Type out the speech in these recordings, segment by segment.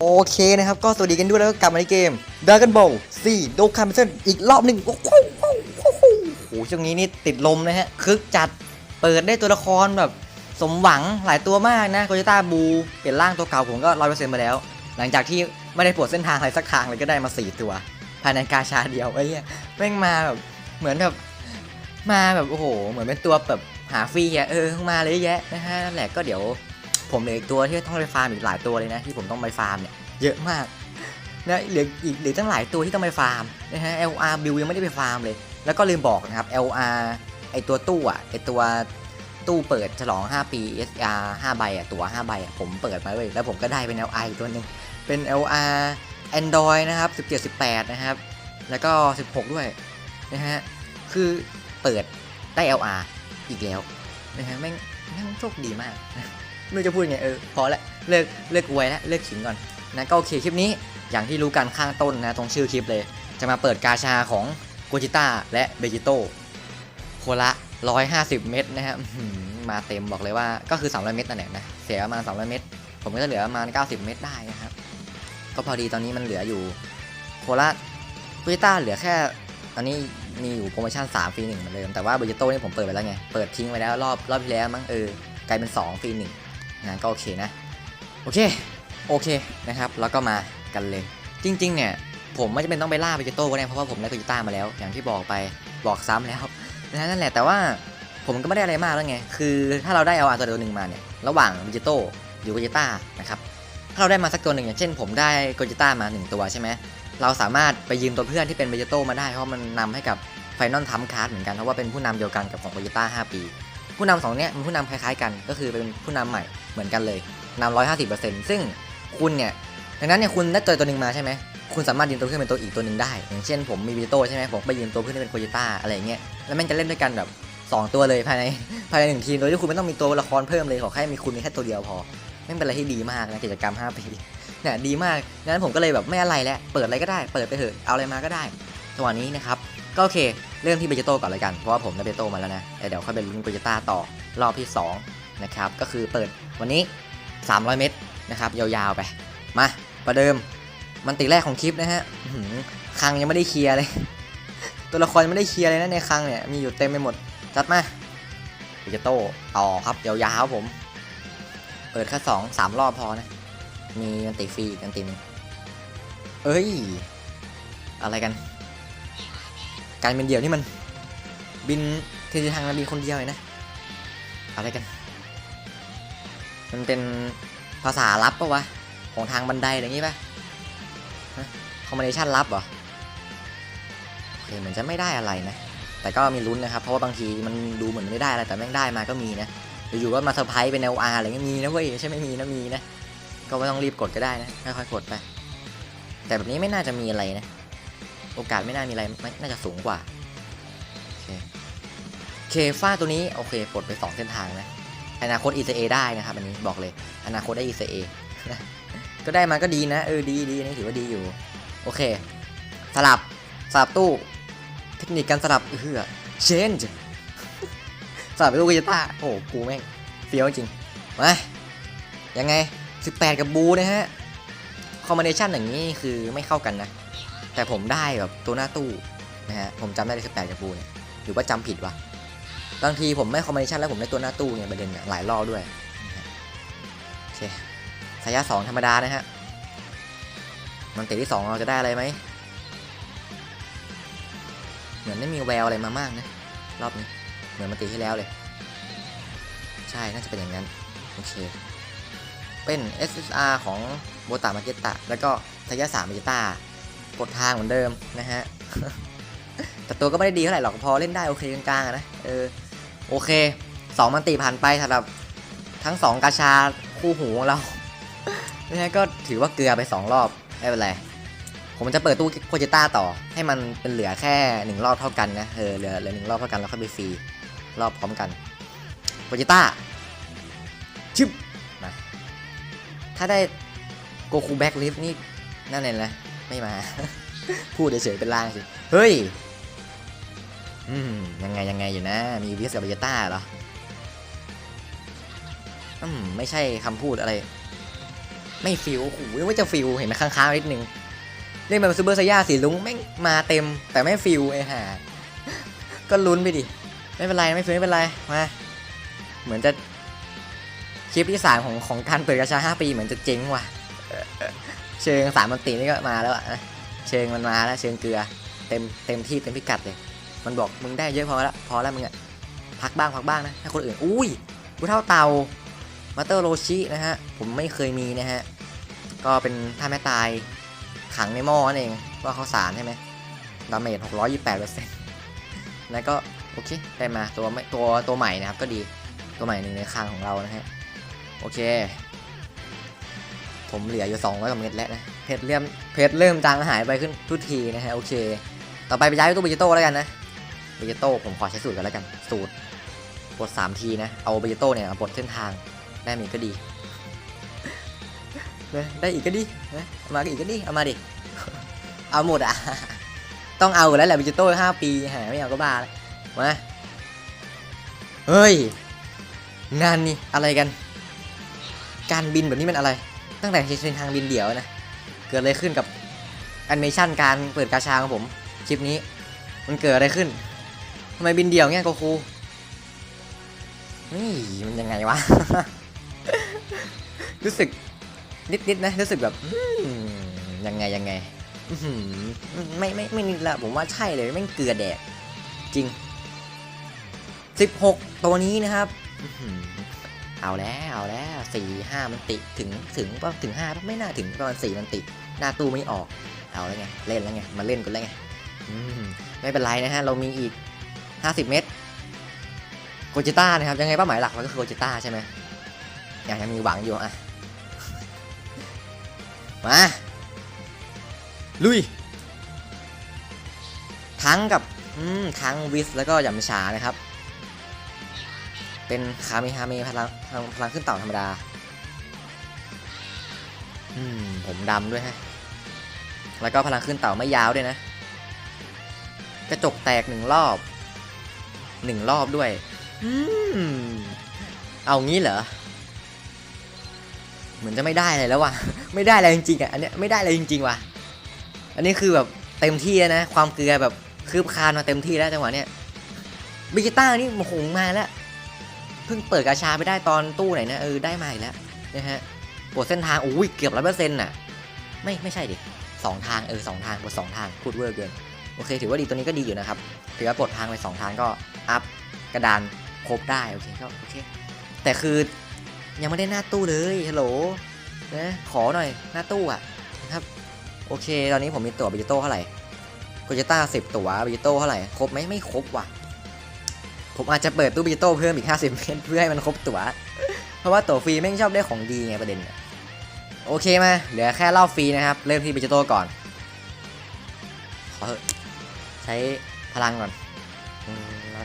โอเคนะครับ ก็สวัสดีกันด้วยแล้วก็กลับมาในเกม Dragon Ball Z d o k a m e n อีกรอบหนึ่งโอ้โหโอ้โหโอ้โหโอ้โหช่วงนี้นี่ติดลมนะฮะ คึกจัดเปิดได้ตัวละครแบบ สมหวังหลายตัวมากนะโกจิต้าบู เปลี่ยนร่างตัวเก่าผมก็ร้อยเปอร์เซ็นต์มาแล้ว หลังจากที่ไม่ได้ปวดเส้นทางอะไรสักทางเลยก็ได้มาสี่ตัว ภายในกาชาเดียวไอ้เหี้ยแม่งมาแบบเหมือนแบบมาแบบโอ้โห เหมือนเป็นตัวแบบหาฟรีอะเออมาเลยแยะนะฮะแหละก็เดี๋ยว ผมเหลืออีกตัวที่ต้องไปฟาร์มอีกหลายตัวเลยนะที่ผมต้องไปฟาร์มเนี่ยเยอะมากนะเหลืออีกเหลือตั้งหลายตัวที่ต้องไปฟาร์มนะฮะ LR บิวยังไม่ได้ไปฟาร์มเลย แล้วก็ลืมบอกนะครับ LR ไอตัวตู้อะไอตัวตู้เปิดฉลอง 5 ปี SR 5ใบอะตัว 5 ใบอะผมเปิดมาเลยแล้วผมก็ได้เป็น LR อีกตัวหนึ่งเป็น LR Android นะครับ 17 18 นะครับ แล้วก็ 16 ด้วยนะฮะคือเปิดได้ LR อีกแล้วนะฮะแม่งแม่งโชคดีมากนะ ไม่รู้จะพูดยังไงเออพอละเลิกเลิกอวยล้วเลิกขิงก่อนนะก็โอเคคลิปนี้อย่างที่รู้กันข้างต้นนะตรงชื่อคลิปเลย จะมาเปิดกาชาของโกจิต้าและเบจิโต้คนละ 150 เม็ดนะครับมาเต็มบอกเลยว่าก็คือ 300 เม็ดนั่นแหละนะเสียประมาณ 300 เม็ดผมก็จะเหลือประมาณ 90 เม็ดได้นะครับ ก็พอดีตอนนี้มันเหลืออยู่โคละโกจิต้าเหลือแค่ตอนนี้มีอยู่โปรโมชั่น 3 ฟรี1เหมือนเดิมแต่ว่าเบจิโต้นี่ผมเปิดไปแล้วไง เปิดทิ้งไว้แล้วรอบรอบที่แล้วมั้งเออกลายเป็น 2 ฟรี1นะก็โอเคนะ โอเค โอเคนะครับ แล้วก็มากันเลย จริง ๆ เนี่ย ผมไม่จำเป็นต้องไปล่าเบจิโต้ก็ได้เพราะว่าผมได้โกจิต้ามาแล้ว อย่างที่บอกไปบอกซ้ำแล้วนะนั่นแหละแต่ว่าผมก็ไม่ได้อะไรมากแล้วไง คือถ้าเราได้เอาอาตัวเดียวหนึ่งมาเนี่ย ระหว่างเบจิโต้หรือโกจิต้านะครับ ถ้าเราได้มาสักตัวหนึ่งอย่างเช่น ผมได้โกจิต้ามาหนึ่งตัวใช่ไหม เราสามารถไปยืมตัวเพื่อนที่เป็นเบจิโต้มาได้ เพราะมันนำให้กับไฟนอลทัมคาร์ดเหมือนกัน เพราะว่าเป็นผู้นำเดียวกันกับของโกจิต้า5 ปี ผู้นำสองเนี้ยมันผู้นำคล้ายๆกัน ก็คือเป็นผู้นำใหม่เหมือนกันเลยนำร้อยห้าสิบเปอร์เซ็นต์ซึ่งคุณเนี่ยดังนั้นเนี่ยคุณได้ตัวตัวหนึ่งมาใช่ไหมคุณสามารถยืมตัวเพื่อนเป็นตัวอีกตัวหนึ่งได้ อย่างเช่นผมมีวิโต้ใช่ไหมผมไปยืมตัวเพื่อนที่เป็นโคจิต้าอะไรเงี้ยแล้วแม่งจะเล่นด้วยกันแบบสองตัวเลยภายในภายในหนึ่งทีมโดยที่คุณไม่ต้องมีตัวละครเพิ่มเลยขอแค่มีคุณมีแค่ตัวเดียวพอแม่งเป็นอะไรที่ดีมากนะกิจกรรม5ปีเนี่ยดีมากงั้นผมก็เลยแบบไม่อะไรแล้วเปิดอะไรก็ได้ เปิดไปเถอะเอาอะไรมาก็ได้จังหวะนี้นะครับก็โอเค เริ่มที่เบจิโต้ก่อนเลยกัน เพราะว่าผมได้เบจิโต้มาแล้วนะแต่เดี๋ยวค่อยเป็นลุ้นโกจิต้าต่อรอบที่2นะครับก็คือเปิดวันนี้ 300 เม็ดนะครับยาวๆไป มาประเดิมมันติแรกของคลิปนะฮะคังยังไม่ได้เคลียร์เลย ตัวละครยังไม่ได้เคลียร์เลยนะในคังเนี่ยมีอยู่เต็มไปหมดจัดมาปิจโต้ต่อครับยาวๆผม เปิดแค่สองสามรอบพอนะมีมันติฟรีกันติหนึงเอ้ย อะไรกัน การเป็นเดี่ยวนี่มัน บินทีทางมาบินคนเดียวเลยนะ อะไรกัน มันเป็นภาษาลับปะวะ ของทางบันไดอะไรอย่างงี้ปะคอมบิเนชันลับเหรอโอเคเหมือนจะไม่ได้อะไรนะ แต่ก็มีลุ้นนะครับ เพราะว่าบางทีมันดูเหมือนไม่ได้อะไรแต่แม่งได้มาก็มีนะอยู่ๆก็มาเซอร์ไพรส์เป็น LR อะไรเงี้ยมีนะเว้ยใช่ไม่มีนะมีนะ ก็ไม่ต้องรีบกดก็ได้นะค่อยๆกดไป แต่แบบนี้ไม่น่าจะมีอะไรนะ โอกาสไม่น่ามีอะไรไม่น่าจะสูงกว่าโอเคเคฟ้าตัวนี้โอเคปลดไป 2 เส้นทางนะอนาคต ECA ได้นะครับอันนี้บอกเลย อนาคตได้ ECA ก็ได้มาก็ดีนะ เออดีดีนี่ถือว่าดีอยู่ โอเค สลับ สลับตู้ เทคนิคการสลับเฮือ change สลับไปตู้กีตาร์โอ้โหกูแม่งเฟี้ยวจริงมายังไง 18 กับบูนะฮะคอมบิเนชันอย่างนี้คือไม่เข้ากันนะ แต่ผมได้แบบตัวหน้าตู้นะฮะผมจำได้เลย18กับบูเนี่ยหรือว่าจำผิดวะบางทีผมไม่คอมบิเนชันแล้วผมได้ตัวหน้าตู้เนี่ยประเด็นเนี่ยหลายรอบด้วยโอเคสายะสองธรรมดานะฮะมันเตะที่สองเราจะได้อะไรไหมเหมือนไม่มีแววอะไรมามากนะรอบนี้เหมือนมันตีที่แล้วเลย ใช่น่าจะเป็นอย่างนั้นโอเคเป็น SSR ของโบตามาเกตตะแล้วก็ทายาสามมาเกตตา กดทางเหมือนเดิมนะฮะ แต่ตัวก็ไม่ได้ดีเท่าไหร่หรอกพอเล่นได้โอเคกลางๆนะเออโอเคสองมันตีผ่านไปสำหรับทั้งสองกาชาคู่หูของเรานะฮะก็ถือว่าเกลือไปสองรอบไม่เป็นไรผมจะเปิดตู้โคจิต้าต่อ ให้มันเป็นเหลือแค่หนึ่งรอบเท่ากันนะเออเหลือเหลือหนึ่งรอบเท่ากันแล้วค่อยไปฟรีรอบพร้อมกันโคจิต้าชึบมาถ้าได้โกคูแบ็กลิฟนี่นั่นเองนะ ไม่มา พูดเฉยๆเป็นลางสิ เฮ้ย อืม ยังไงยังไงอยู่นะ มีวิสกับเบจิต้าเหรอ อืม ไม่ใช่คำพูดอะไร ไม่ฟิลโอ้โหนึกว่าจะฟิลเห็นไหมค้างๆนิดนึงเล่นแบบซูเปอร์ไซย่าสีลุงแม่งมาเต็ม แต่ไม่ฟิลไอ้ห่าก็ลุ้นไปดิ ไม่เป็นไรไม่ฟิลไม่เป็นไร มา เหมือนจะคลิปที่สามของของการเปิดกระชาห้าปีเหมือนจะเจ๊งว่ะ เชิงสามมันตีนี่ก็มาแล้วอะนะเชิงมันมาแล้วเชิงเกลือเต็มเต็มที่เต็มพิกัดเลย มันบอกมึงได้เยอะพอแล้วพอแล้วมึงอะพักบ้างพักบ้างนะให้คนอื่นอุ้ยกูเท่าเตามาเตอร์โรชินะฮะผมไม่เคยมีนะฮะก็เป็นท่าแม่ตายขังในหม้อนั่นเองว่าเขาสารใช่ไหมดาเมจ628เปอร์เซ็นต์แล้วก็โอเคได้มาตัวไม่ตัวตัวใหม่นะครับก็ดีตัวใหม่หนึ่งในคลังของเรานะฮะโอเค ผมเหลืออยู่200กว่าเม็ดแล้วนะเพชรเริ่มเพชรเริ่มจางหายไปขึ้นทุกทีนะฮะโอเค ต่อไปไปย้ายไปตู้เบจิโต้แล้วกันนะเบจิโต้ผมขอใช้สูตรกันแล้วกันสูตรปลด3ทีนะเอาเบจิโต้เนี่ยมาปลดเส้นทางได้มีก็ดีนะได้อีกก็ดีนะเอามาอีกก็ดีเอามาดิเอาหมดอะต้องเอาแล้วแหละเบจิโต้ห้าปีหาไม่เอาก็บ้าแล้วมาเฮ้ยงานนี่อะไรกัน การบินแบบนี้มันอะไร ตั้งแต่เส้นทางบินเดี่ยวนะ เกิดอะไรขึ้นกับแอนิเมชันการเปิดกาชาของผม คลิปนี้ มันเกิดอะไรขึ้นทำไมบินเดี่ยวเงี้ยโกคูนี่มันยังไงวะ รู้สึกนิดๆนะ รู้สึกแบบยังไงยังไงไม่ไม่ไม่นิดละผมว่าใช่เลยไม่เกลือแดกจริง 16 ตัวนี้นะครับ เอาแล้วเอาแล้วสี่ห้ามันติถึงถึงก็ถึงห้าไม่น่าถึงประมาณสี่มันติหน้าตู้ไม่ออกเอาแล้วไงเล่นแล้วไงมาเล่นกันแล้วไงมไม่เป็นไรนะฮะเรามีอีก 50 เมตรโกจิต้านะครับยังไงเป้าหมายหลักเราก็คือโกจิต้าใช่ไหมอยากจะมีหวังอยู่อะมาลุย ทั้งกับทั้งวิสแล้วก็ยำชานะครับ เป็นคาเมฮาเมพลังพลังพลังขึ้นเต่าธรรมดา อืม ผมดำด้วยฮะ แล้วก็พลังขึ้นเต่าไม่ยาวด้วยนะ กระจกแตกหนึ่งรอบหนึ่งรอบด้วย อืม เอางี้เหรอ เหมือนจะไม่ได้อะไรแล้วว่ะ ไม่ได้อะไรจริงๆอะ อันเนี้ยไม่ได้อะไรจริง ๆ ว่ะ อันนี้คือแบบเต็มที่แล้วนะ ความเกลือแบบคืบคานมาเต็มที่แล้วจังหวะเนี้ยบิกิต้านี่โอ้โหมาแล้ว เพิ่งเปิดกาชาไปได้ตอนตู้ไหนนะเออได้มาอีกแล้วนะฮะปวดเส้นทางโอ้ยเกือบร้อยเปอร์เซ็นต์น่ะไม่ไม่ใช่ดิสองทางเออสองทางปวดสองทางพูดเวอร์เกินโอเค ถือว่าดีตัวนี้ก็ดีอยู่นะครับถือว่าปลดทางไปสองทางก็อัพกระดานครบได้โอเคก็โอเคแต่คือยังไม่ได้หน้าตู้เลยฮัลโหลนะขอหน่อยหน้าตู้อะนะครับโอเค ตอนนี้ผมมีตั๋วบิจิโต้เท่าไหร่โกจิต้าสิบตั๋วบิจิโต้เท่าไหร่ครบไหมไม่ครบว่ะ ผมอาจจะเปิดตู้บิจิโต้เพิ่มอีก 50 เมตรเพื่อให้มันครบตั๋ว เพราะว่าตั๋วฟรีแม่งชอบได้ของดีไงประเด็นเนี่ยโอเคมา เหลือแค่รอบฟรีนะครับ เริ่มที่บิจิโต้ก่อนขอใช้พลังก่อน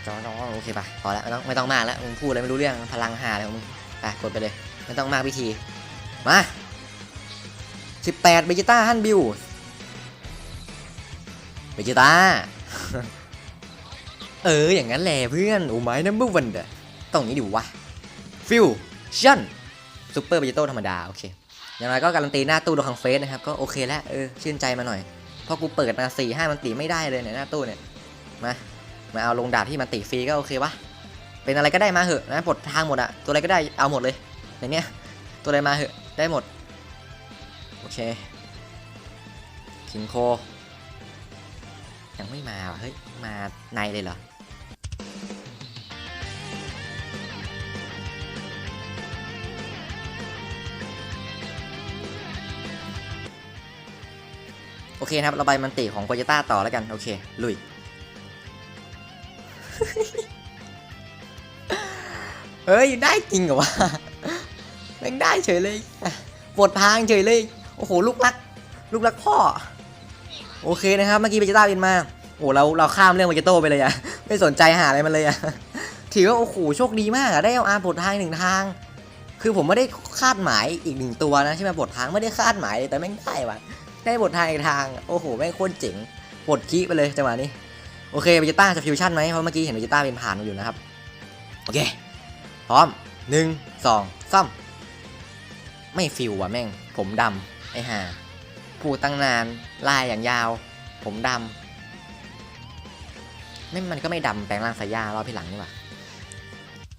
จอจอโอเคปะพอแล้วไม่ต้องไม่ต้องมากแล้วมึงพูดอะไรไม่รู้เรื่องพลังหาอะไรของมึงไปกดไปเลย ไม่ต้องมากพิธี มา 18เบจิต้าฮันบิวเบจิต้า เออ อย่างนั้นแหละเพื่อนโอ้ไม้นัมเบอร์วันเดอต้องอย่างนี้ดิวะฟิวชั่นซูเปอร์เบจิโต้ธรรมดา โอเค อย่างไรก็การันตีหน้าตู้ดูคังเฟสนะครับ ก็โอเคแล้วเออ ชื่นใจมาหน่อย เพราะกูเปิดมา4ี่ห้ามันตีไม่ได้เลยเนี่ยหน้าตู้เนี่ย มา มาเอาลงดาบที่มันตีฟรีก็โอเควะเป็นอะไรก็ได้มาเหอะนะปลดทางหมดอะตัวอะไรก็ได้เอาหมดเลยในเนี้ยตัวอะไรมาเหอะได้หมด โอเคคิงโค ยังไม่มาเฮ้ย มาในเลยเหรอโอเคนะครับเราไปมันติของโปเจต้าต่อแล้วกัน โอเค ลุย เฮ้ย ได้จริงเหรอวะแม่งได้เฉยเลยปวดพางเฉยเลย โอ้โห ลูกรัก ลูกรักพ่อ โอเคนะครับ เมื่อกี้เบจิต้าบินมา โอ้เราเราข้ามเรื่องเบจิโต้ไปเลยอะไม่สนใจหาอะไรมันเลยอะถือว่าโอ้โหโชคดีมากอะได้เอาอาร์ปลดทางหนึ่งทาง คือผมไม่ได้คาดหมายอีกหนึ่งตัวนะใช่ไหมปลดทางไม่ได้คาดหมายเลยแต่แม่งได้ว่ะได้บททางอีกทางโอ้โหแม่งโคตรเจ๋งปลดคีไปเลยจังหวะนี้โอเคเบจิต้าจะฟิวชั่นไหมเพราะเมื่อกี้เห็นเบจิต้าเป็นผ่านมาอยู่นะครับโอเค พร้อมหนึ่งสองสามไม่ฟิวว่ะแม่ง ผมดำไอ้ห่า พูดตั้งนาน ลายอย่างยาว ผมดำไม่มันก็ไม่ดำแปลงร่างสายยารอบพี่หลังนี่หว่า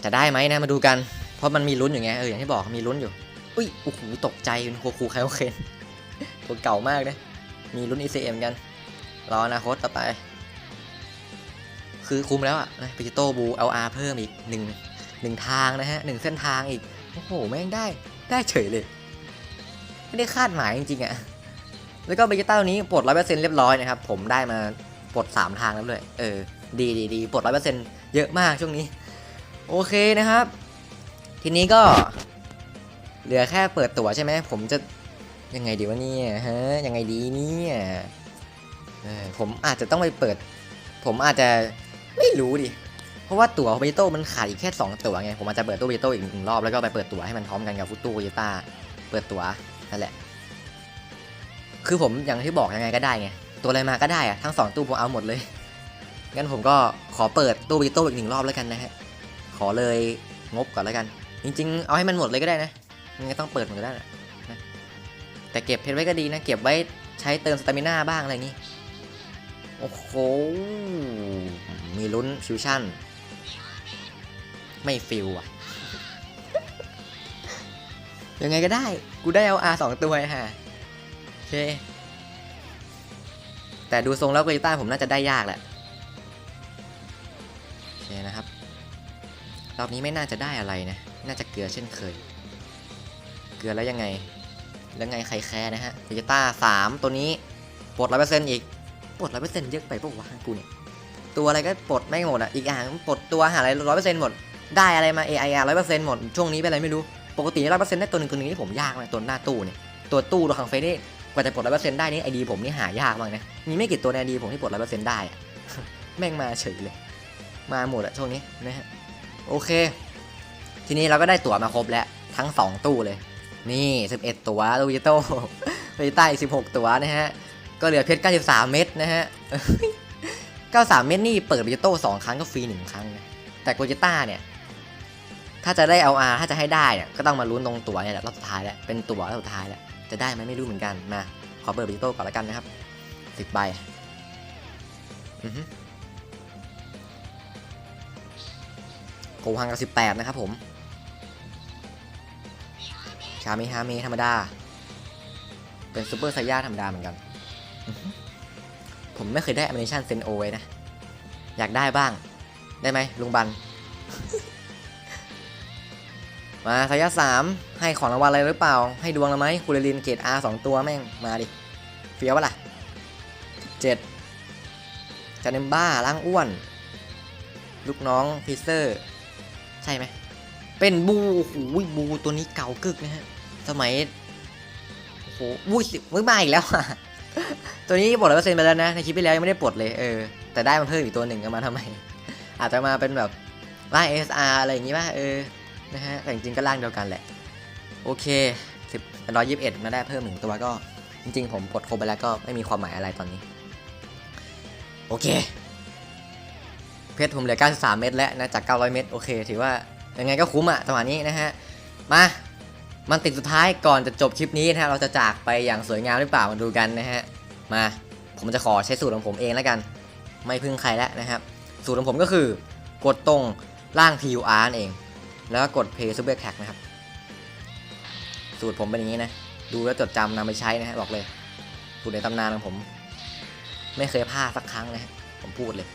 จะได้ไหมนะมาดูกัน เพราะมันมีลุ้นอยู่ไงเอออย่างที่บอกมีลุ้นอยู่อุ้ยโอ้โหตกใจเป็นโคคูไคโอเคนตัวเก่ามากเลยมีลุ้น ECM กัน รออนาคตต่อไป คือคุ้มแล้วอะนะปิจิโตบู LR เพิ่มอีกหนึ่งหนึ่งทางนะฮะหนึ่งเส้นทางอีก โอ้โห แม่งได้ ได้เฉยเลย ไม่ได้คาดหมายจริงๆอะ แล้วก็เบจิต้าตัวนี้ปลดร้อยเปอร์เซ็นต์เรียบร้อยนะครับ ผมได้มาปลดสามทางแล้วด้วยเออดีดีดีปลดร้อยเปอร์เซ็นต์เยอะมากช่วงนี้ โอเคนะครับ ทีนี้ก็ เหลือแค่เปิดตั๋วใช่ไหมผมจะยังไงดีวะเนี่ยฮะยังไงดีเนี่ยเออผมอาจจะต้องไปเปิด ผมอาจจะไม่รู้ดิเพราะว่าตั๋วเบโต้มันขาดอีกแค่ 2 ตั๋วไงผมอาจจะเปิดตู้เบโต้อีกหนึ่งรอบแล้วก็ไปเปิดตั๋วให้มันพร้อมกันกับฟุตตู้เบต้าเปิดตั๋วนั่นแหละ คือผมอย่างที่บอกยังไงก็ได้ไง ตัวอะไรมาก็ได้อะทั้งสองตู้ผมเอาหมดเลย งั้นผมก็ขอเปิดตู้เบโต้อีกหนึ่งรอบแล้วกันนะฮะ ขอเลยงบก่อนแล้วกัน จริง ๆ เอาให้มันหมดเลยก็ได้นะมันก็ต้องเปิดมันก็ได้นะแต่เก็บเพชรไว้ก็ดีนะ เก็บไว้ใช้เติมสตามิน่าบ้างอะไรอย่างนี้ โอ้โห มีลุ้นฟิวชั่น ไม่ฟิวอะยังไงก็ได้ กูได้เอา R สองตัวฮะ เค แต่ดูทรงแล้วเกลิต้าผมน่าจะได้ยากแหละโอเคนะครับ รอบนี้ไม่น่าจะได้อะไรนะ น่าจะเกลือเช่นเคย เกลือแล้วยังไง แล้วไงใครแคร์นะฮะเวจิต้าสามตัวนี้ปลดร้อยเปอร์เซ็นต์อีกปลดร้อยเปอร์เซ็นต์เยอะไปปะวะกูเนี่ย ตัวอะไรก็ปลดไม่หมดอะ อีกอย่างปลดตัวหาอะไรร้อยเปอร์เซ็นต์หมด ได้อะไรมา AIR ร้อยเปอร์เซ็นต์หมด ช่วงนี้เป็นอะไรไม่รู้ ปกติร้อยเปอร์เซ็นต์ได้ตัวหนึ่งตัวหนึงนี่ผมยากมากตัวหน้าตู้เนี่ย ตัวตู้ตัวขังเฟซนี่ กว่าจะปลดร้อยเปอร์เซ็นต์ได้นี่ไอดีผมนี่หายากมากนะมีไม่กี่ตัวในไอดีผมที่ปลดร้อยเปอร์เซ็นต์ได้แม่งมาเฉยเลย มาหมดอะช่วงนี้นะฮะโอเค ทีนี้เราก็ได้ตั๋วมาครบแล้วทั้ง 2 ตู้เลย นี่ 11 ตัวลูวิโต้ไปใต้อีก16 ตัวนะฮะก็เหลือเพชร93 เม็ดนะฮะ93 เม็ดนี่เปิดวิโต้2ครั้งก็ฟรี 1 ครั้งนะแต่โกจิต้าเนี่ยถ้าจะได้ LR ถ้าจะให้ได้เนี่ยก็ต้องมาลุ้นตรงตั๋วเนี่ยแหละรอบสุดท้ายแล้วเป็นตั๋วรอบสุดท้ายแล้ว จะได้ไหมไม่รู้เหมือนกัน มาขอเปิดวิโต้ก่อนล้วกันนะครับ10ใบโกฮังกับ18นะครับผม ชาเมฮาเมธรรมดา เป็นซูเปอร์ไซย่าธรรมดาเหมือนกัน ผมไม่เคยได้ a อ i เ t ชันเซนโอไว้นะ อยากได้บ้าง ได้ไหมลุงบัน มาไซย่สามให้ของรางวัลอะไรหรือเปล่า ให้ดวงเราไหมคูเรลินเกรด R สองตัวแม่ง มาดิ เฟี้ยวปะล่ะเจ็ดจาเนมบ้าล่างอ้วน ลูกน้องพิเซอร์ ใช่ไหม เป็นบูโอ้โหบูตัวนี้เก่ากึกนะฮะ สมัย โอ้โหบูสิมือมาอีกแล้วอะตัวนี้ปลดร้อยเปอร์เซ็นต์ไปแล้วนะ ในคลิปที่แล้วยังไม่ได้ปลดเลยเออ แต่ได้มาเพิ่มอีกตัวหนึ่งเอามาทำไม อาจจะมาเป็นแบบร่าง SR อะไรอย่างงี้ป่ะเออ นะฮะ แต่จริงๆก็ร่างเดียวกันแหละ โอเคสิบร้อยยี่สิบเอ็ดมาได้เพิ่มหนึ่งตัวก็ จริงๆ ผมปลดครบไปแล้วก็ไม่มีความหมายอะไรตอนนี้ โอเค เพชรผมเหลือ 93 เม็ดแล้วนะ จาก 900 เม็ดโอเค ถือว่ายังไงก็คุ้มอะจังหวะนี้นะฮะ มามันติดสุดท้ายก่อนจะจบคลิปนี้นะฮะ เราจะจากไปอย่างสวยงามหรือเปล่ามาดูกันนะฮะ มาผมจะขอใช้สูตรของผมเองแล้วกัน ไม่พึ่งใครแล้วนะครับ สูตรของผมก็คือกดตรงล่าง PUR นั่นเอง แล้วก็กด Play Super Tag นะครับ สูตรผมเป็นอย่างนี้นะ ดูแล้วจดจำนำไปใช้นะฮะบอกเลย สูตรในตำนานของผม ไม่เคยพลาดสักครั้งนะฮะผมพูดเลย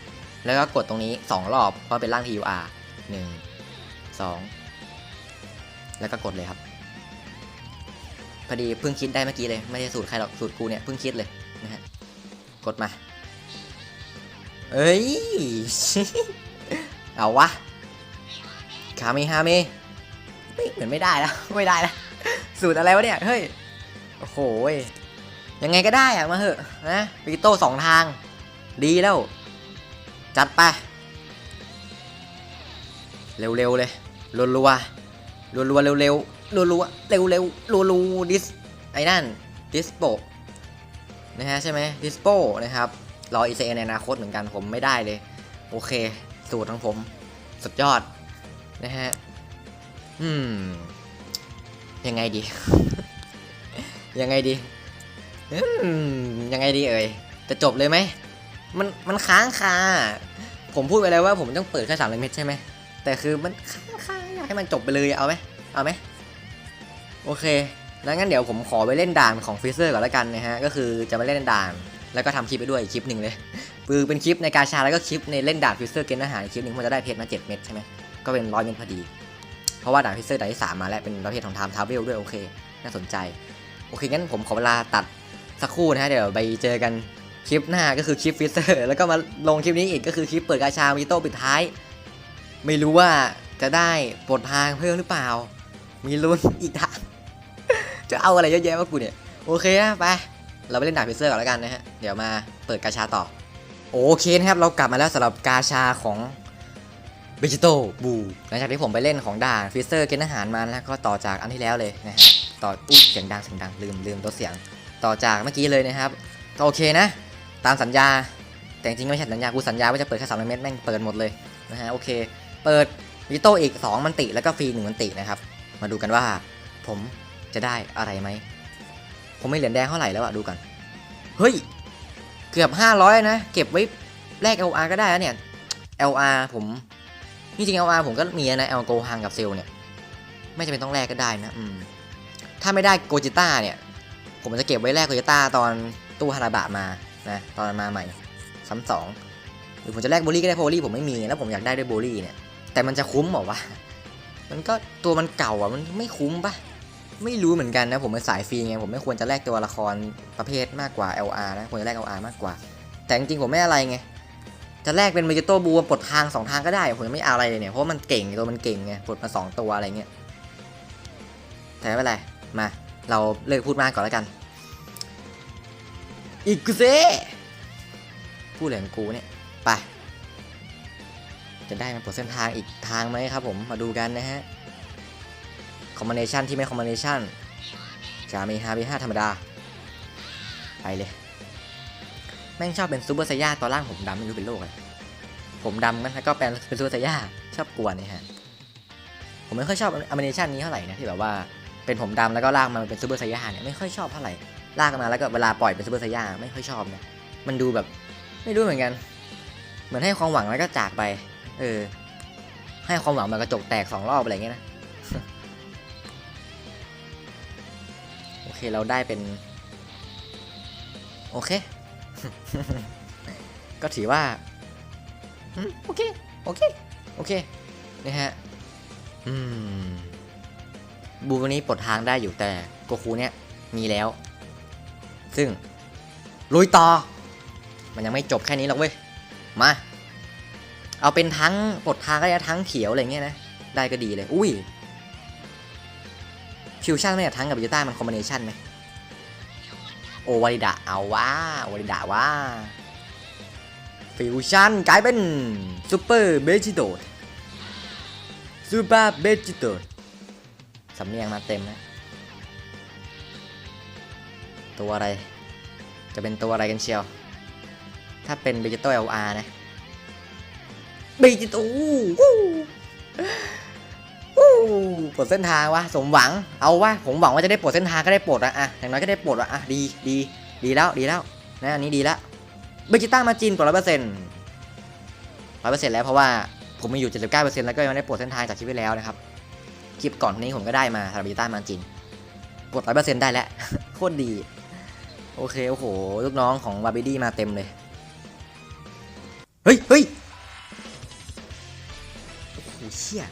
แล้วก็กดตรงนี้ 2 รอบ เพราะเป็นร่าง TUR 1 2 แล้วก็กดเลยครับ พอดีเพิ่งคิดได้เมื่อกี้เลย ไม่ใช่สูตรใครหรอก สูตรกูเนี่ยเพิ่งคิดเลยนะฮะ กดมา เอ้ย เอาวะ คาเมฮาเมไม่เหมือนไม่ได้แล้ว ไม่ได้แล้ว สูตรอะไรวะเนี่ย เฮ้ย โอ้โห ยังไงก็ได้อะมาเหอะนะปิโต้สองทาง ดีแล้ว จัดไป เร็วๆเลย รัวๆ รัวๆ เร็วๆ รัวๆ เร็วๆ รัวๆ ดิส ไอ้นั่น ดิสโปนะฮะใช่ไหมดิสโปนะครับ รอ ECN ในอนาคตเหมือนกันผมไม่ได้เลย โอเค สูตรของผม สุดยอด นะฮะ อืม ยังไงดี ยังไงดี อืม ยังไงดีเอ่ย จะจบเลยไหม มัน มันค้างคา ผมพูดไปแล้วว่าผมต้องเปิดแค่สามเม็ดใช่ไหม แต่คือมันค้างคาอยากให้มันจบไปเลยเอาไหม เอาไหม โอเคงั้นเดี๋ยวผมขอไปเล่นด่านของฟิเซอร์ก่อนแล้วกันนะฮะ ก็คือจะมาเล่นด่านแล้วก็ทำคลิปไปด้วยอีกคลิปหนึ่งเลยคือเป็นคลิปในกาชาแล้วก็คลิปในเล่นด่านฟิเซอร์เกณฑ์อาหารคลิปหนึ่งมันจะได้เพชรมาเจ็ดเม็ดใช่ไหม ก็เป็นร้อยเม็ดพอดี เพราะว่าด่านฟิเซอร์ด่านที่สามมาแล้วเป็นประเภทของไทม์ทาวเวลด้วยโอเค น่าสนใจ โอเคงั้นผมขอเวลาตัดสักครู่นะฮะเดี๋ยวไปเจอกันคลิปหน้าก็คือคลิปฟิเซอร์แล้วก็มาลงคลิปนี้อีกก็คือคลิปเปิดกาชามีโต้ปิดท้าย ไม่รู้ว่าจะได้ปลดทางเพิ่มหรือเปล่า มีลุ้นอีกทางจะเอาอะไรเยอะแยะมากูเนี่ย โอเคนะไป เราไปเล่นดานฟิเซอร์ก่อนแล้วกันนะฮะ เดี๋ยวมาเปิดกาชาต่อ โอเคนะครับ เรากลับมาแล้วสำหรับกาชาของ เบจิโตบูหลังจากที่ผมไปเล่นของด่านฟิเซอร์เกณฑ์อาหารมาแล้วก็ต่อจากอันที่แล้วเลยนะฮะต่ออุ้ยเสียงดังเสียงดังลืมลืมลดเสียง ต่อจากเมื่อกี้เลยนะครับ ก็โอเคนะ ตามสัญญา แต่จริงไม่ใช่สัญญากูสัญญาว่าจะเปิดแค่สามเม็ดแม่งเปิดหมดเลยนะฮะโอเค เปิดวิโตอีก 2 มันติแล้วก็ฟรี1มันตินะครับ มาดูกันว่า ผมจะได้อะไรไหม ผมไม่เหรียญแดงเท่าไหร่แล้วอะดูกันเฮ้ย เกือบ 500 นะ เก็บไว้แลก LR ก็ได้แล้วเนี่ย LR ผม จริงๆ LR ผมก็มีนะ L โกฮังกับเซลเนี่ย ไม่จำเป็นต้องแลกก็ได้นะ อืม ถ้าไม่ได้โกจิต้าเนี่ย ผมจะเก็บไว้แลกโกจิต้าตอนตู้ฮาราบะมานะตอนมาใหม่ซ้ำสองหรือผมจะแลกโบลี่ก็ได้โบลี่ผมไม่มีแล้วผมอยากได้ด้วยโบลี่เนี่ย แต่มันจะคุ้มหรอวะมันก็ตัวมันเก่าอะมันไม่คุ้มปะไม่รู้เหมือนกันนะผมเป็นสายฟรีไงผมไม่ควรจะแลกตัวละครประเภทมากกว่า LR นะควรจะแลก LR มากกว่า แต่จริงๆผมไม่อะไรไง จะแลกเป็นเมจิโต้บูปลดทางสองทางก็ได้ผมยังไม่เอาอะไรเลยเนี่ยเพราะามันเก่งตัวมันเก่งไงปลดมาสองตัวอะไรเงี้ยแต่ไม่เป็นไรมาเราเลิกพูดมากก่อนแล้วกัน อีกเซพูดเหลืองกูเนี่ยไปจะได้มาปลดเส้นทางอีกทางไหมครับผมมาดูกันนะฮะคอมบิเนชันที่ไม่คอมบิเนชันกามีฮาบีห้าธรรมดา ไปเลย แม่งชอบเป็นซูเปอร์ไซย่าตอนล่างผมดำไม่รู้เป็นโรคอะไรผมดำกันแล้วก็เป็นเป็นซูเปอร์ไซย่าชอบกวนนี่ฮะผมไม่ค่อยชอบอ m ม n นชันนี้เท่าไหร่นะที่แบบว่าเป็นผมดำแล้วก็ลากมาเป็นซูเปอร์ไซย่าเนี่ยไม่ค่อยชอบเท่าไหร่ลากมาแล้วก็เวลาปล่อยเป็นซูเปอร์ไซย่าไม่ค่อยชอบนะมันดูแบบไม่รู้เหมือนกัน เหมือนให้ความหวังแล้วก็จากไป เออ ให้ความหวังมันกระจกแตกสองรอบอะไรเงี้ยนะโอเคเราได้เป็น โอเค ก็ถือว่าโอเค โอเค โอเค นะฮะ อืม บูวันนี้ปลดทางได้อยู่แต่โกคูเนี่ยมีแล้ว ซึ่ง ลุยต่อ มันยังไม่จบแค่นี้หรอกเว้ย มา เอาเป็นทั้งปลดทางก็ได้ทั้งเขียวอะไรเงี้ยนะ ได้ก็ดีเลย อุ้ยฟิวชั่นไม่กับทั้งกับยูต้ามันคอมบิเนชันไหม โอวาริดะเอาว่าโอวาริดะว่าฟิวชั่นกลายเป็นซูเปอร์เบจิโตซูเปอร์เบจิโตสำเนียงมาเต็มนะ ตัวอะไร จะเป็นตัวอะไรกันเชียว ถ้าเป็นเบจิโต LR นะเบจิโต้ ปลดเส้นทางวะสมหวังเอาวะผมหวังว่าจะได้ปลดเส้นทางก็ได้ปลดอะอะอย่างน้อยก็ได้ปลดอะอะดีดีดีแล้วดีแล้วนะอันนี้ดีแล้วเบจิต้ามาจินปลดร้อยเปอร์เซ็นต์ร้อยเปอร์เซ็นต์แล้วเพราะว่าผมมีอยู่เจ็ดสิบเก้าเปอร์เซ็นต์แล้วก็ยังได้ปลดเส้นทางจากคลิปที่แล้วนะครับคลิปก่อนนี้ผมก็ได้มาสำหรับเบจิต้ามาจินปลดร้อยเปอร์เซ็นต์ได้แล้วโคตรดี โอเคโอ้โหลูกน้องของวาบิดี้มาเต็มเลยเฮ้ยเฮ้ยโอ้โหเชี่ย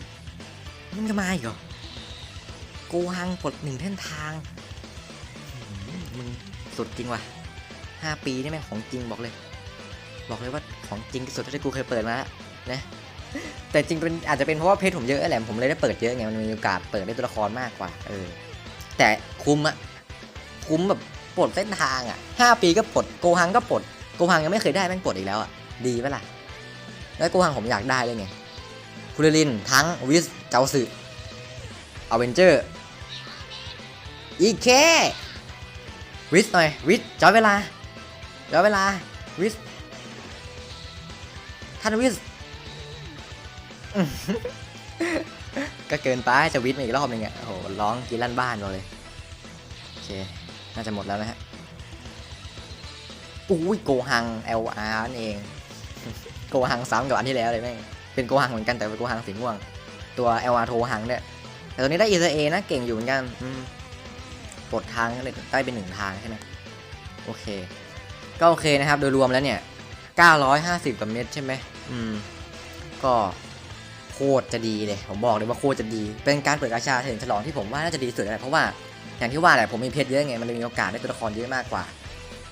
มันจะมาอีกเหรอโกฮังปลดหนึ่งเส้นทางมึงสุดจริงว่ะห้าปีนี่แม่งของจริงบอกเลย บอกเลยว่าของจริงที่สุดที่กูเคยเปิดมาแล้วนะแต่จริงเป็นอาจจะเป็นเพราะว่าเพจผมเยอะแหละผมเลยได้เปิดเยอะไงมันมีโอกาสเปิดได้ตัวละครมากกว่า เออ แต่คุ้มอะคุ้มแบบปลดเส้นทางอะห้าปีก็ปลดโกฮังก็ปลดโกฮังยังไม่เคยได้แม่งปลดอีกแล้วอะดีปะล่ะแล้วโกฮังผมอยากได้เลยไงคูเรลินทั้งวิส เจ้าสึอเวนเจอร์อีเควิสหน่อยวิสจอเวลาจอเวลาวิสท่านวิสก็เกินไปจะวิสมาอีกรอบนึงอะโอ้โหร้องกินลั่นบ้านมาเลยโอเค น่าจะหมดแล้วนะฮะอุ้ยโกหัง LR นั่นเอง โกหังซ้ำกับอันที่แล้วเลยแม่งเป็นโกหังเหมือนกันแต่เป็นโกหังสีม่วง ตัว LR โทหังเนี่ยแต่ตัวนี้ได้ ESA นะเก่งอยู่เหมือนกันปลดทางเลยได้เป็นหนึ่งทางใช่ไหมโอเค ก็โอเคนะครับ โดยรวมแล้วเนี่ย 950กับเม็ดใช่ไหมอืม ก็โคตรจะดีเลย ผมบอกเลยว่าโคตรจะดี เป็นการเปิดกาชาเฉลิมฉลองที่ผมว่าน่าจะดีสุดเลยเพราะว่าอย่างที่ว่าแหละผมมีเพชรเยอะไงมันเลยมีโอกาสได้ตัวละครเยอะมากกว่า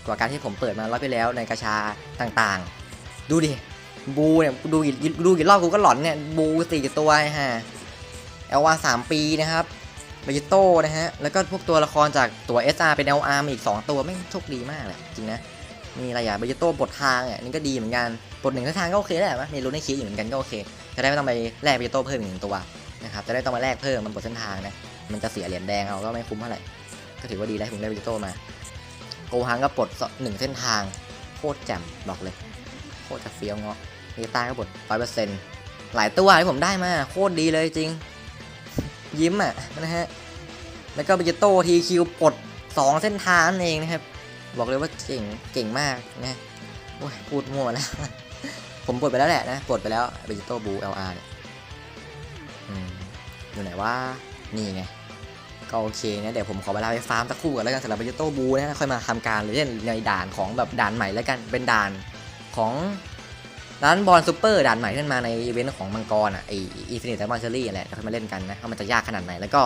กว่าการที่ผมเปิดมารอบไปแล้วในกาชาต่างๆ ดูดิ บูเนี่ยดูกี่ดูกี่รอบกูก็หลอนเนี่ยบูสี่ตัวฮะเอลวาสามปีนะครับเบจิโต้นะฮะ แล้วก็พวกตัวละครจากตัว SR เป็น LR มาอีก 2 ตัวไม่โชคดีมากเลยจริงนะ มีอะไรอย่างเบจิโต้บททางอะนี่ก็ดีเหมือนกันบทหนึ่งทางก็โอเคแหละมีลุ้นให้คิดอยู่เหมือนกันก็โอเค จะได้ไม่ต้องไปแลกเบจิโต้เพิ่มอีกหนึ่งตัวนะครับจะได้ต้องมาแลกเพิ่มมันบทเส้นทางนะมันจะเสียเหรียญแดงเอาก็ไม่คุ้มเท่าไหร่ก็ถือว่าดีแล้วผมได้เบจิโต้มาโกฮังก็ปลดหนึ่งเส้นทางโคตรแจ่มบอกเลยโคตรจะเฟี้ยวเงาะ มตาก็ปลดร้อยเปอร์เซ็นต์หลายตัวที่ผมได้มา โคตรดีเลยจริง ยิ้มอะนะฮะ แล้วก็เบจิโต้ทีคิวปลดสองเส้นทางนั่นเองนะครับ บอกเลยว่าเก่งเก่งมากนะโอ้ยพูดมั่วแล้ว ผมปลดไปแล้วแหละนะปลดไปแล้วเบจิโต้บู LR เนี่ยอืมอยู่ไหนว่านี่ไงก็โอเคนะเดี๋ยวผมขอเวลาไปฟาร์มสักครู่ก่อนแล้วกันสำหรับเบจิโต้บูนะค่อยมาทำการหรือเล่นในด่านของแบบด่านใหม่แล้วกันเป็นด่านของ ร้านบอลซูเปอร์ด่านใหม่ขึ้นมาในอีเวนต์ของมังกรอะไออีฟินิตและมอนเชอรี่แหละเดี๋ยวค่อยมาเล่นกันนะว่ามันจะยากขนาดไหน แล้วก็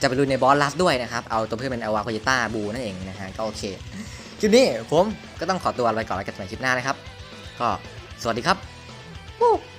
จะไปลุยในบอสลัสด้วยนะครับ เอาตัวเพื่อนเป็นอวาโคจิต้าบูนั่นเองนะฮะ ก็โอเค คลิปนี้ผมก็ต้องขอตัวไปก่อนแล้วกันสำหรับคลิปหน้านะครับ ก็สวัสดีครับ